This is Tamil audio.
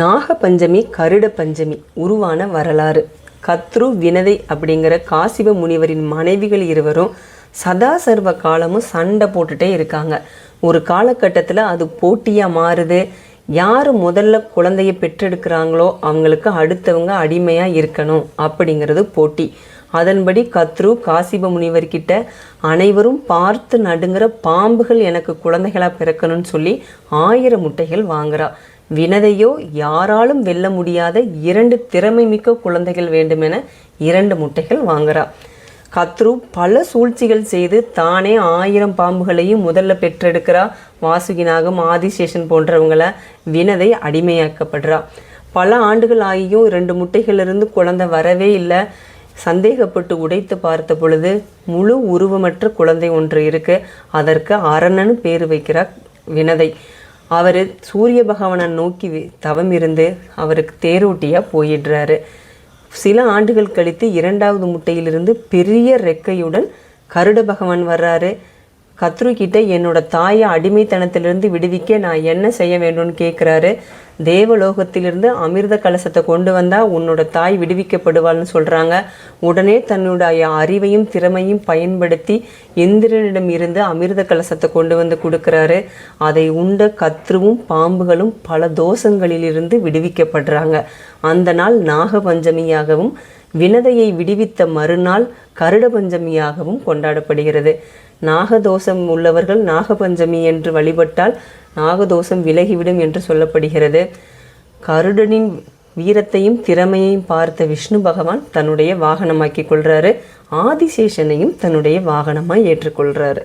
நாக பஞ்சமி கருட பஞ்சமி உருவான வரலாறு. கத்ரு வினதை அப்படிங்கிற காசிப முனிவரின் மனைவிகள் இருவரும் சதா சர்வ காலமும் சண்டை போட்டுட்டே இருக்காங்க. ஒரு காலகட்டத்தில் அது போட்டியாக மாறுது. யார் முதல்ல குழந்தைய பெற்றெடுக்கிறாங்களோ அவங்களுக்கு அடுத்தவங்க அடிமையாக இருக்கணும் அப்படிங்கிறது போட்டி. அதன்படி கத்ரு காசிப முனிவர்கிட்ட அனைவரும் பார்த்து நடுங்கிற பாம்புகள் எனக்கு குழந்தைகளாக பிறக்கணும்னு சொல்லி ஆயிரம் முட்டைகள் வாங்குறா. வினதையோ யாராலும் வெல்ல முடியாத இரண்டு திறமை மிக்க குழந்தைகள் வேண்டுமென இரண்டு முட்டைகள் வாங்குறா. கத்ரு பல சூழ்ச்சிகள் செய்து தானே ஆயிரம் பாம்புகளையும் முதல்ல பெற்றெடுக்கிறா. வாசுகினாகம் ஆதிசேஷன் போன்றவங்கள வினதை அடிமையாக்கப்படுறா. பல ஆண்டுகள் ஆகியும் ரெண்டு முட்டைகளிலிருந்து குழந்தை வரவே இல்லை. சந்தேகப்பட்டு உடைத்து பார்த்த பொழுது முழு உருவமற்ற குழந்தை ஒன்று இருக்கு. அதற்கு அரணன் பேர் வைக்கிறார் வினதை. அவர் சூரிய பகவானை நோக்கி தவம் இருந்து அவருக்கு தேரோட்டியாக போயிடுறாரு. சில ஆண்டுகள் கழித்து இரண்டாவது முட்டையிலிருந்து பெரிய ரெக்கையுடன் கருட பகவான் வர்றாரு. கத்ருகிட்ட என்னோட தாயை அடிமைத்தனத்திலிருந்து விடுவிக்க நான் என்ன செய்ய வேண்டும்னு கேட்குறாரு தேவலோகத்திலிருந்து அமிர்த கலசத்தை கொண்டு வந்தால் உன்னோட தாய் விடுவிக்கப்படுவாள்னு சொல்கிறாங்க உடனே தன்னுடைய அறிவையும் திறமையும் பயன்படுத்தி இந்திரனிடம் இருந்து அமிர்த கலசத்தை கொண்டு வந்து கொடுக்குறாரு. அதை உண்ட கத்ருவும் பாம்புகளும் பல தோஷங்களிலிருந்து விடுவிக்கப்படுறாங்க. அந்த நாள் நாகபஞ்சமியாகவும் வினதையை விடுவித்த மறுநாள் கருட பஞ்சமியாகவும் கொண்டாடப்படுகிறது. நாகதோஷம் உள்ளவர்கள் நாகபஞ்சமி என்று வழிபட்டால் நாகதோஷம் விலகிவிடும் என்று சொல்லப்படுகிறது. கருடனின் வீரத்தையும் திறமையையும் பார்த்த விஷ்ணு பகவான் தன்னுடைய வாகனமாக்கிக் கொள்கிறாரு ஆதிசேஷனையும் தன்னுடைய வாகனமாக ஏற்றுக்கொள்கிறாரு